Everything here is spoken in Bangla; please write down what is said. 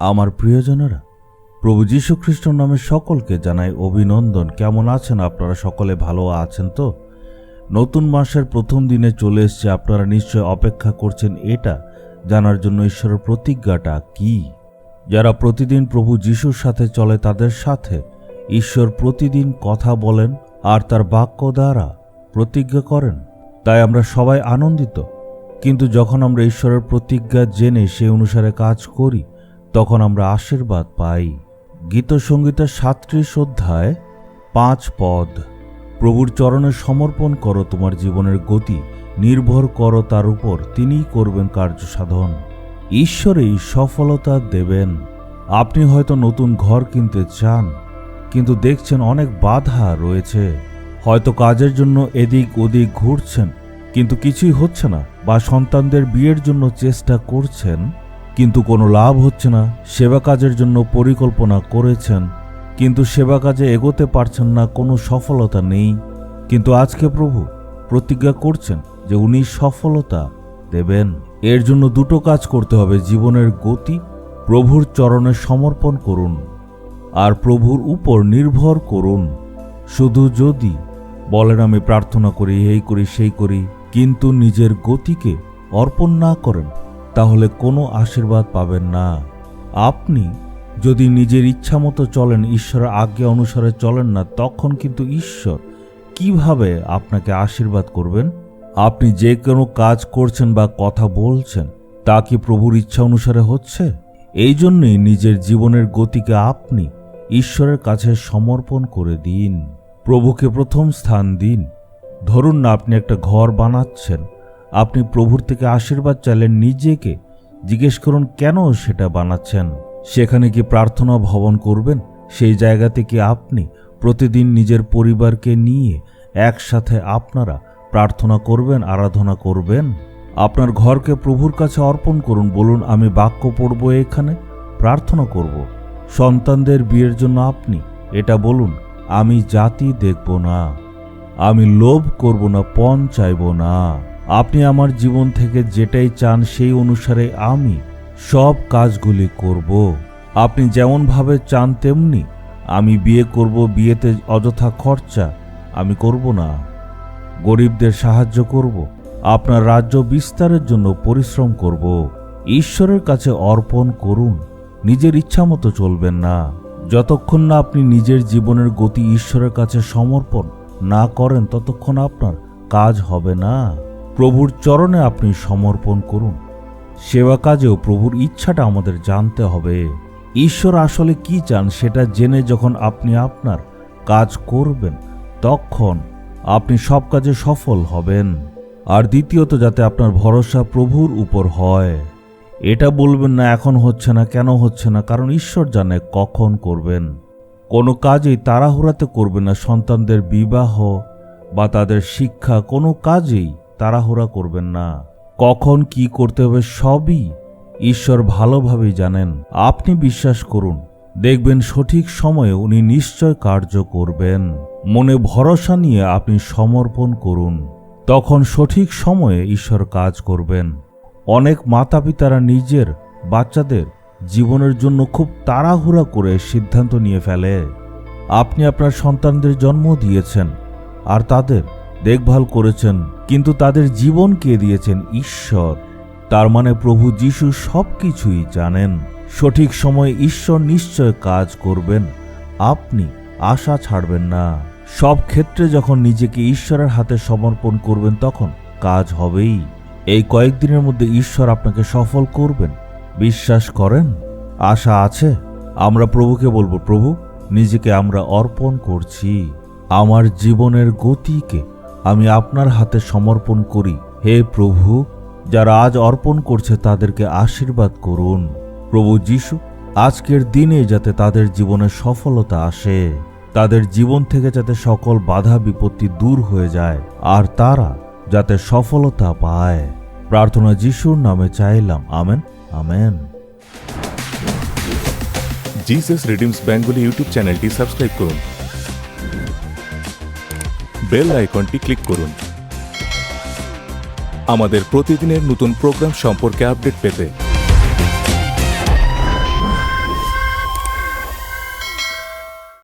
আমার প্রিয়জনেরা, প্রভু যীশু খ্রিস্টর নামে সকলকে জানাই অভিনন্দন। কেমন আছেন আপনারা? সকলে ভালো আছেন তো? নতুন মাসের প্রথম দিনে চলে এসছে। আপনারা নিশ্চয় অপেক্ষা করছেন এটা জানার জন্য ঈশ্বরের প্রতিজ্ঞাটা কি? যারা প্রতিদিন প্রভু যিশুর সাথে চলে, তাদের সাথে ঈশ্বর প্রতিদিন কথা বলেন আর তার বাক্য দ্বারা প্রতিজ্ঞা করেন। তাই আমরা সবাই আনন্দিত। কিন্তু যখন আমরা ঈশ্বরের প্রতিজ্ঞা জেনে সেই অনুসারে কাজ করি তখন আমরা আশীর্বাদ পাই। গীতসঙ্গীতের সাতত্রিশ অধ্যায়, পাঁচ পদ। প্রভুর চরণে সমর্পণ করো তোমার জীবনের গতি, নির্ভর করো তার উপর, তিনিই করবেন কার্য সাধন। ঈশ্বরেই সফলতা দেবেন। আপনি হয়তো নতুন ঘর কিনতে চান, কিন্তু দেখছেন অনেক বাধা রয়েছে। হয়তো কাজের জন্য এদিক ওদিক ঘুরছেন, কিন্তু কিছুই হচ্ছে না, বা সন্তানদের বিয়ের জন্য চেষ্টা করছেন। কিন্তু কোনো লাভ হচ্ছে না। সেবা কাজের জন্য পরিকল্পনা করেছেন, কিন্তু সেবা কাজে এগোতে পারছেন না, কোনো সফলতা নেই। কিন্তু আজকে প্রভু প্রতিজ্ঞা করছেন যে উনি সফলতা দেবেন। এর জন্য দুটো কাজ করতে হবে, জীবনের গতি, প্রভুর চরণে সমর্পণ করুন আর প্রভুর উপর নির্ভর করুন। শুধু যদি বলেন, আমি প্রার্থনা করি, এই করি, সেই করি, কিন্তু নিজের গতিকে অর্পণ না করেন তাহলে কোনো আশীর্বাদ পাবেন না। আপনি যদি নিজের ইচ্ছা মতো চলেন, ঈশ্বরের আজ্ঞা অনুসারে চলেন না, তখন কিন্তু ঈশ্বর কীভাবে আপনাকে আশীর্বাদ করবেন? আপনি যে কোনো কাজ করছেন বা কথা বলছেন, তা কি প্রভুর ইচ্ছা অনুসারে হচ্ছে? এই জন্যই নিজের জীবনের গতিকে আপনি ঈশ্বরের কাছে সমর্পণ করে দিন। প্রভুকে প্রথম স্থান দিন। ধরুন না আপনি একটা ঘর বানাচ্ছেন আপনি প্রভুর থেকে আশীর্বাদ চাইলেন নিজেকে জিজ্ঞেস করুন, কেন সেটা বানাচ্ছেন? সেখানে কি প্রার্থনা ভবন করবেন? সেই জায়গা থেকে আপনি প্রতিদিন নিজের পরিবারকে নিয়ে একসাথে আপনারা প্রার্থনা করবেন, আরাধনা করবেন? আপনার ঘরকে প্রভুর কাছে অর্পণ করুন, বলুন, আমি বাক্য পড়ব এখানে, প্রার্থনা করব। সন্তানদের বিয়ের জন্য আপনি এটা বলুন, আমি জাতি দেখব না, আমি লোভ করব না, পণ চাইব না। আপনি আমার জীবন থেকে যেটাই চান সেই অনুসারে আমি সব কাজগুলি করব। আপনি যেমনভাবে চান তেমনি আমি বিয়ে করব, বিয়েতে অযথা খরচা আমি করব না। গরিবদের সাহায্য করব, আপনার রাজ্য বিস্তারের জন্য পরিশ্রম করব। ঈশ্বরের কাছে অর্পণ করুন, নিজের ইচ্ছামতো চলবেন না। যতক্ষণ না আপনি নিজের জীবনের গতি ঈশ্বরের কাছে সমর্পণ না করেন, ততক্ষণ আপনার কাজ হবে না। প্রভুর চরণে আপনি সমর্পণ করুন। সেবা কাজেও প্রভুর ইচ্ছাটা আমাদের জানতে হবে। ঈশ্বর আসলে কি চান সেটা জেনে যখন আপনি আপনার কাজ করবেন, তখন আপনি সব কাজে সফল হবেন। আর দ্বিতীয়ত, যাতে আপনার ভরসা প্রভুর উপর হয়। এটা বলবেন না, এখন হচ্ছে না, কেন হচ্ছে না? কারণ ঈশ্বর জানে কখন করবেন। কোনো কাজেই তাড়াহুড়াতে করবেন না। সন্তানদের বিবাহ বা তাদের শিক্ষা কোনো কাজেই তাড়াহুড়া করবেন না। কখন কি করতে হবে সবই ঈশ্বর ভালোভাবেই জানেন। আপনি বিশ্বাস করুন, দেখবেন সঠিক সময়ে উনি নিশ্চয় কার্য করবেন। মনে ভরসা নিয়ে আপনি সমর্পণ করুন। তখন সঠিক সময়ে ঈশ্বর কাজ করবেন। অনেক মাতা পিতারা নিজের বাচ্চাদের জীবনের জন্য খুব তাড়াহুড়া করে সিদ্ধান্ত নিয়ে ফেলে। আপনি আপনার সন্তানদের জন্ম দিয়েছেন আর তাদের দেখভাল করেছেন, কিন্তু তাদের জীবন কে দিয়েছেন ঈশ্বর? তার মানে প্রভু যিশু সব কিছুই জানেন। সঠিক সময়ে ঈশ্বর নিশ্চয় কাজ করবেন, আপনি আশা ছাড়বেন না। সব ক্ষেত্রে যখন নিজেকে ঈশ্বরের হাতে সমর্পণ করবেন, তখন কাজ হবেই। এই কয়েকদিনের মধ্যে ঈশ্বর আপনাকে সফল করবেন। বিশ্বাস করেন? আশা আছে? আমরা প্রভুকে বলব, প্রভু, নিজেকে আমরা অর্পণ করছি। আমার জীবনের গতিকে আমি আপনার হাতে সমর্পণ করি। হে প্রভু, যারা আজ অর্পণ করছে তাদেরকে আশীর্বাদ করুন। প্রভু যিশু, আজকের দিনে যাতে তাদের জীবনে সফলতা আসে, তাদের জীবন থেকে যাতে সকল বাধা বিপত্তি দূর হয়ে যায়, আর তারা যাতে সফলতা পায়। প্রার্থনা যিশুর নামে চাইলাম। Amen amen. Jesus redeems Bengali YouTube চ্যানেলটি সাবস্ক্রাইব করুন। বেল আইকনটি ক্লিক করুন। আমাদের প্রতিদিনের নতুন প্রোগ্রাম সম্পর্কে আপডেট পেতে